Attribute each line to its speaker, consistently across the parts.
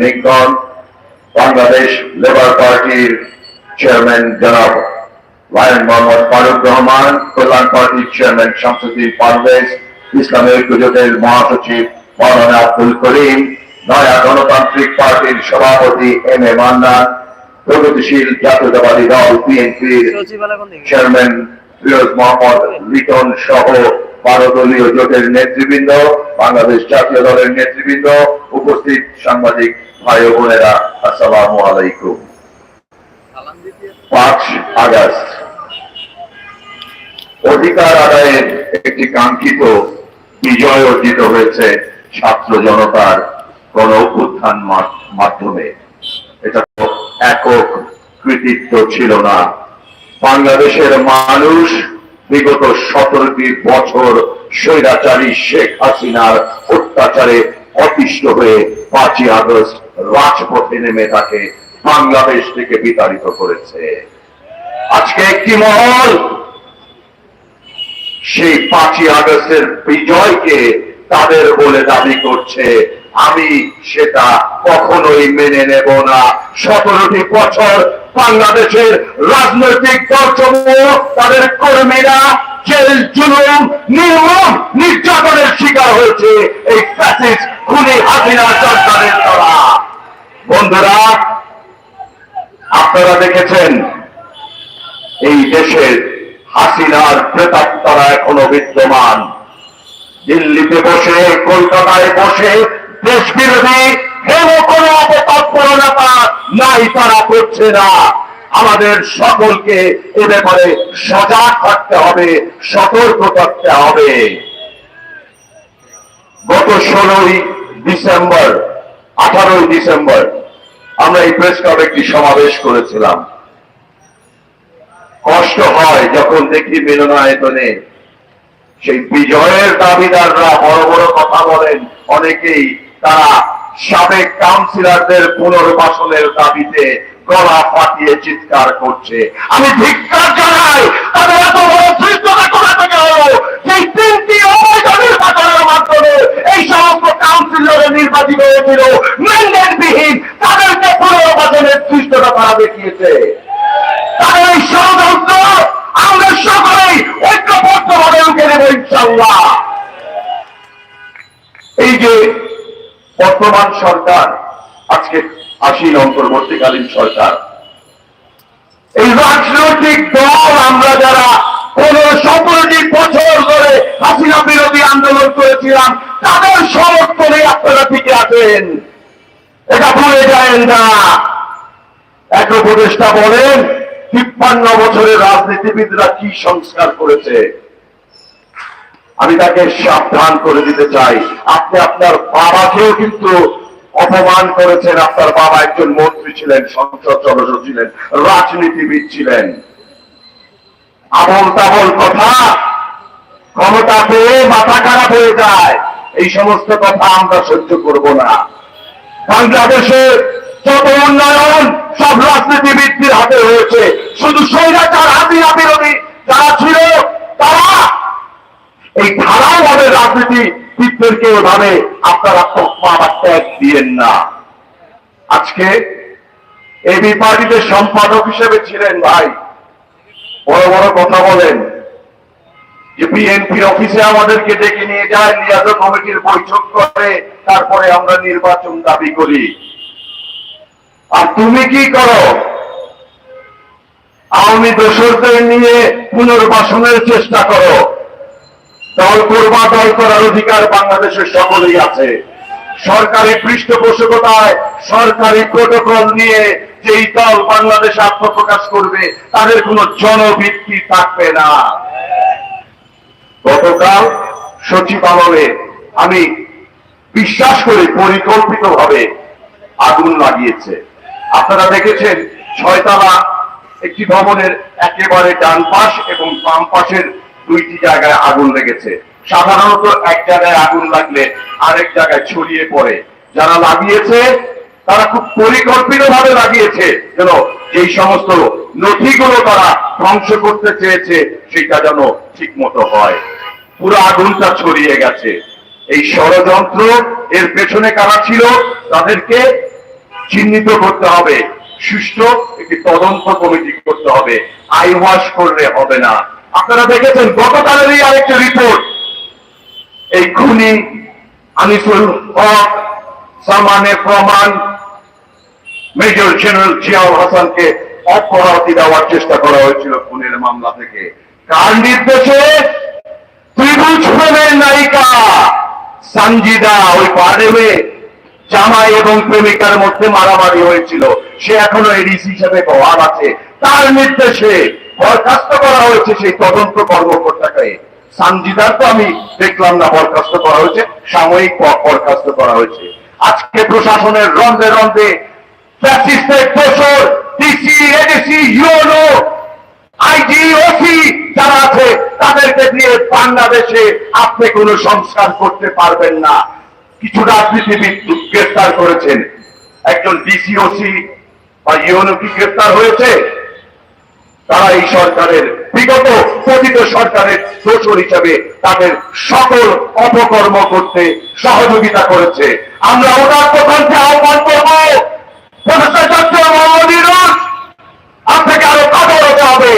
Speaker 1: Lincoln Bangladesh labour পার্টির chairman জনাব lion Mohammad Faruk Rahman Kalyan পার্টির চেয়ারম্যান শামসুদ্দিন পারভেজ ইসলামী ঐক্য মহাসচিব মৌলানা আব্দুল করিম নয়া গণতান্ত্রিক পার্টির সভাপতি এম এ মান্নান প্রগতিশীল জাতীয়তাবাদী দল বিএনপির চেয়ারম্যান ফিরোজ মোহাম্মদ, লিটন সহ দলীয় জোটের নেতৃবৃন্দ, বাংলাদেশ জাতীয় দলের নেতৃবৃন্দ, উপস্থিত সাংবাদিক ভাই ও বোনেরা, আসসালামু আলাইকুম। পাঁচ আগস্ট। অধিকার আদায়ের একটি কাঙ্ক্ষিত বিজয় অর্জিত হয়েছে ছাত্র জনতার গণ মা- মাধ্যমে। এটা একক কৃতিত্ব ছিল না। বাংলাদেশের মানুষ বিগত সতেরোটি বছর স্বৈরাচারী শেখ হাসিনার অত্যাচারে অতিষ্ঠ হয়ে পাঁচই আগস্ট রাজপথে নেমে তাকে বাংলাদেশ থেকে বিতাড়িত করেছে। আজকে একটি মহল, সেই পাঁচই আগস্টের বিজয়কে তাদের বলে দাবি করছে, আমি সেটা কখনোই মেনে নেব না। সতেরোটি বছর বাংলাদেশের রাজনৈতিক দলসমূহ, তাদের কর্মীরা জেল, জুলুম, নির্মম নির্যাতনের শিকার হয়েছে এই ফ্যাসিস্ট খুনি হাসিনা সরকারের দ্বারা। বন্ধুরা, আপনারা দেখেছেন, এই দেশের হাসিনার প্রেতাত্মারা এখনও বিদ্যমান। দিল্লিতে বসে, কলকাতায় বসে দেশ বিরোধী আমাদের সকলকে এ ব্যাপারে সজাগ থাকতে হবে, সতর্ক থাকতে হবে। গত ষোলোই ডিসেম্বর, আঠারোই ডিসেম্বর আমরা এই প্রেস ক্লাবে একটি সমাবেশ করেছিলাম। কষ্ট হয় যখন দেখি মিলনায়তনে সেই বিজয়ের দাবিদাররা বড় বড় কথা বলেন, অনেকেই তারা সাবেক কাউন্সিলরদের পুনর্বাসনের দাবিতে গলা ফাটিয়ে চিৎকার করছে। আমি ধিক্কার জানাই, তাদের এত বড় ধৃষ্টতা করা থেকে হলো? সেই তিনটি অবৈধ নির্বাচনের মাধ্যমে এই সমস্ত কাউন্সিলর নির্বাচিত হয়েছিল। ম্যান্ডেটবিহীন তাদেরকে পুনর্বাসনের ধৃষ্টতা তারা দেখিয়েছে। বর্তমান সরকার, আজকে আসীন অন্তর্বর্তীকালীন সরকার। এই রাজনৈতিক দল আমরা যারা পনেরো সতেরোটি বছর ধরে হাসিনা বিরোধী আন্দোলন করেছিলাম, তাদের সমর্থনে আপনারা টিকে আছেন। এটা ভুলে যায় না। এক উপদেষ্টা বলেন, তিপ্পান্ন বছরের রাজনীতিবিদরা কি সংস্কার করেছে? আমি তাকে সাবধান করে দিতে চাই। আপনি আপনার বাবাকেও কিন্তু অপমান করেছেন। আপনার বাবা একজন মন্ত্রী ছিলেন, সংসদ সদস্য ছিলেন, রাজনীতিবিদ ছিলেন। আমল তামল কথা, ক্ষমতা পেয়ে মাথা খারাপ হয়ে যায়। এই সমস্ত কথা আমরা সহ্য করব না। বাংলাদেশের যত উন্নয়ন, সব রাজনীতিবিদদের হাতে হয়েছে। শুধু স্বৈরাচার হাসিনা বিরোধী যারা ছিল, তারা এই ধারাভাবে রাজনীতিবিদদেরকে এভাবে আপনারা তকমা বা ট্যাগ দিয়েন না। আজকে এবি পার্টিতে সম্পাদক হিসেবে ছিলেন ভাই, বড় বড় কথা বলেন। যে বিএনপির অফিসে আমাদেরকে ডেকে নিয়ে যায় লিয়াজত কমিটির বৈঠক করে, তারপরে আমরা নির্বাচন দাবি করি। আর তুমি কি করো? আওয়ামী দোসরদের নিয়ে পুনর্বাসনের চেষ্টা করো। দল করবা, দল করার অধিকার বাংলাদেশের সকলেই আছে। সরকারি পৃষ্ঠপোষকতায় সরকারি প্রোটোকল নিয়ে যেই দল বাংলাদেশে আত্মপ্রকাশ করবে, তাদের কোনো জনভিত্তি থাকবে না। গতকাল সচিবালয়ে আমি বিশ্বাস করে পরিকল্পিত ভাবে আগুন লাগিয়েছে। আপনারা দেখেছেন, ছয়তলা একটি ভবনের একেবারে ডান পাশ এবং বাম পাশের দুইটি জায়গায় আগুন লেগেছে। সাধারণত এক জায়গায় আগুন লাগলে আরেক জায়গায় ছড়িয়ে পড়ে। যারা লাগিয়েছে, তারা খুব পরিকল্পিত ভাবে লাগিয়েছে যেন এই সমস্ত নথিগুলো তারা ধ্বংস করতে চেয়েছে, সেটা যেন ঠিক মতো হয়। পুরো আগুনটা ছড়িয়ে গেছে। এই ষড়যন্ত্র, এর পেছনে কারা ছিল, তাদেরকে চিহ্নিত করতে হবে। সুষ্ঠু একটি তদন্ত কমিটি করতে হবে। আইওয়াশ করলে হবে না। আপনারা দেখেছেন গতকালেরই আরেকটা রিপোর্ট এই খুনি আনিসুল হক সামানের প্রমাণ, মেজর জেনারেল জিয়াউল হাসানকে অপরাধী দেওয়ার চেষ্টা করা হয়েছিল খুনের মামলা থেকে। কার নির্দেশে? ত্রিভুজ প্রেমের নায়িকা সঞ্জিদা ওই পারেমে জামাই এবং প্রেমিকার মধ্যে মারামারি হয়েছিল। সে এখনও এডিসি হিসেবে বহাল আছে। তার নির্দেশে বরখাস্ত করা হয়েছে সেই তদন্ত কর্মকর্তাকে। সানজিদার তো আমি দেখলাম না বরখাস্ত করা হয়েছে, সাময়িক বরখাস্ত করা হয়েছে। আজকে প্রশাসনের রন্ধে রন্ধে যারা আছে, তাদেরকে দিয়ে আপনি কোনো সংস্কার করতে পারবেন না। গ্রেফতার করেছেন। একজন বা ইউনো কি গ্রেফতার হয়েছে? তারা এই সরকারের বিগত পতিত সরকারের দোষর হিসাবে তাদের সকল অপকর্ম করতে সহযোগিতা করেছে। আমরা ওনার প্রধানকে আহ্বান করব। আপনাকে আরও কাজর হতে হবে।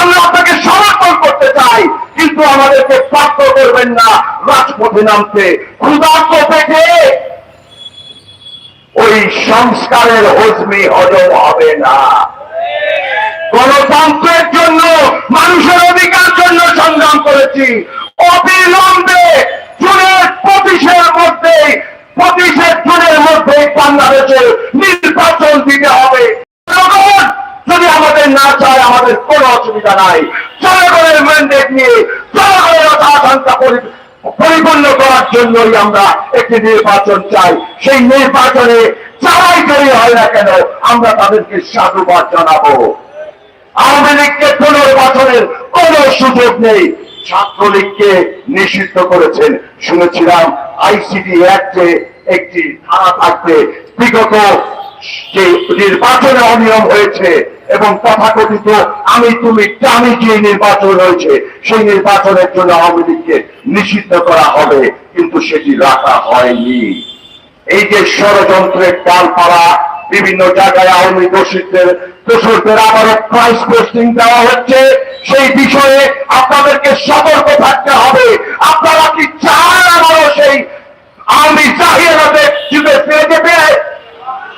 Speaker 1: আমরা আপনাকে সমর্থন করতে চাই, কিন্তু আমাদেরকে প্রাপ্ত করবেন না। রাজপথে নামতে ক্ষুধার্ত পেটে। ওই সংস্কারের হজমি হজম হবে না। গণতন্ত্রের জন্য, মানুষের অধিকার জন্য সংগ্রাম করেছি। অবিলম্বে জুনের পঁচিশের মধ্যে পঁচিশের জুনের মধ্যে বাংলাদেশের নির্বাচন দিতে হবে। যদি আমাদের না চায়, আমাদের কোনো অসুবিধা নাই। জনগণের ম্যান্ডেট নিয়ে জনগণের আকাঙ্ক্ষা পরি- পরিপূর্ণ করার জন্যই আমরা একটি নির্বাচন চাই। সেই নির্বাচনে যারাই তৈরি হয় না কেন, আমরা তাদেরকে সাধুবাদ জানাব। আওয়ামী লীগকে পুনর্বাসনের কোন সুযোগ নেই। ছাত্রলীগকে নিষিদ্ধ করেছেন। শুনেছিলাম আইসিটি অ্যাক্টে একটি ধারা থাকবে, বিগত যে নির্বাচনে অনিয়ম হয়েছে এবং তথাকথিত আমি তুমি আমি যে নির্বাচন হয়েছে, সেই নির্বাচনের জন্য আওয়ামী লীগকে নিষিদ্ধ করা হবে, কিন্তু সেটি রাখা হয়নি। এই যে ষড়যন্ত্রের ডালপালা, বিভিন্ন জায়গায় আওয়ামী দোষীদের দোষরদের আবারও প্রাইস পোস্টিং দেওয়া হচ্ছে। সেই বিষয়ে আপনাদেরকে সতর্ক থাকতে হবে। আপনারা কি চান আবারও সেই আওয়ামী জাহিরাতে যুগে ফিরে যেতে?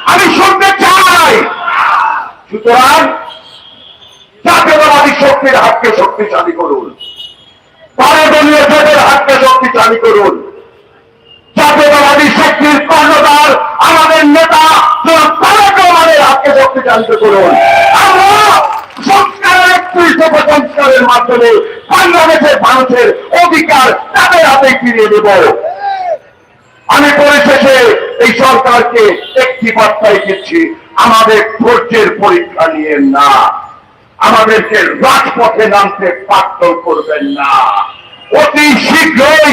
Speaker 1: আমি শুনতে চাই। সুতরাং জাতীয়তাবাদী শক্তির হাতকে শক্তিশালী করুন। পারদলীয় জোটের হাতকে শক্তিশালী করুন। জাতীয়তাবাদী শক্তির কর্ণধার আমাদের নেতা মানুষের অধিকার তাদের হাতে ফিরিয়ে দেব। আমি পরিশেষে এই সরকারকে একটি আমাদের ধৈর্যের পরীক্ষা নিয়ে না। আমাদেরকে রাজপথে নামতে বাধ্য করবেন না। অতি শীঘ্রই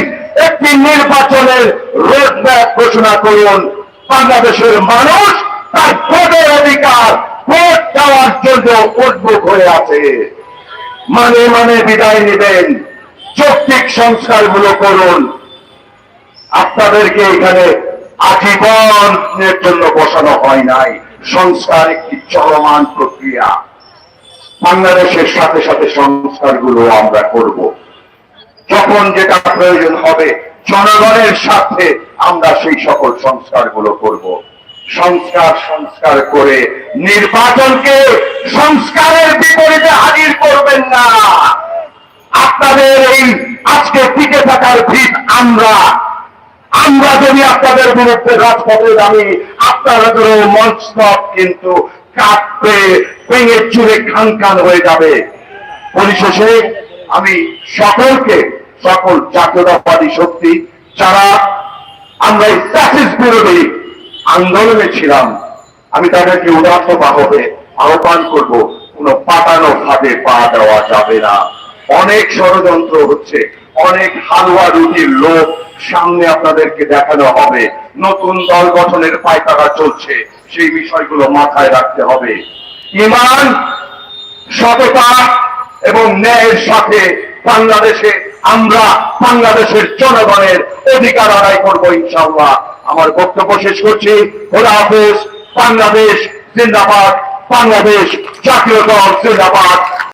Speaker 1: একটি নির্বাচনের রোডম্যাপ ঘোষণা করুন। বাংলাদেশের মানুষ তার জন্য উদ্মুখ হয়ে আছে। মানে মানে বিদায় নেবেন। যৌক্তিক সংস্কারগুলো করুন। আপনাদেরকে এখানে আজীবনের জন্য বসানো হয় নাই। সংস্কার একটি চলমান প্রক্রিয়া। বাংলাদেশের সাথে সাথে সংস্কারগুলো আমরা করব। যখন যেটা প্রয়োজন হবে, জনগণের সাথে আমরা সেই সকল সংস্কারগুলো করব। সংস্কার সংস্কার করে নির্বাচনকে সংস্কারের বিপরীতে হাজির করবেন না। আপনাদের এই আজকে টিকে থাকার ভিত আমরা। আমরা যদি আপনাদের বিরুদ্ধে রাজপথে দামি আপনাদেরও মঞ্চস্তব কিন্তু কাঁপবে ভেঙে চুরে খান খান হয়ে যাবে। পরিশেষে আমি সকলকে, সকল জাতীয়তাবাদী শক্তি, যারা আমরা এই বিরোধী আন্দোলনে ছিলাম। আমি তাদেরকে উদার্ত বাহবে আহ্বান করব, কোন পাতানো ভাবে পা দেওয়া যাবে না। অনেক ষড়যন্ত্র হচ্ছে, অনেক হালুয়া রুটির লোক সামনে আপনাদেরকে দেখানো হবে। নতুন দল গঠনের পায়তারা চলছে, সেই বিষয়গুলো মাথায় রাখতে হবে। ইমান, সততা এবং ন্যায়ের সাথে বাংলাদেশে আমরা বাংলাদেশের জনগণের অধিকার আদায় করব ইনশাল্লাহ আমার বক্তব্য শেষ করছি। খোলা হাফেজ বাংলাদেশ জিন্দাবাদ বাংলাদেশ জাতীয় দল জিন্দাবাদ।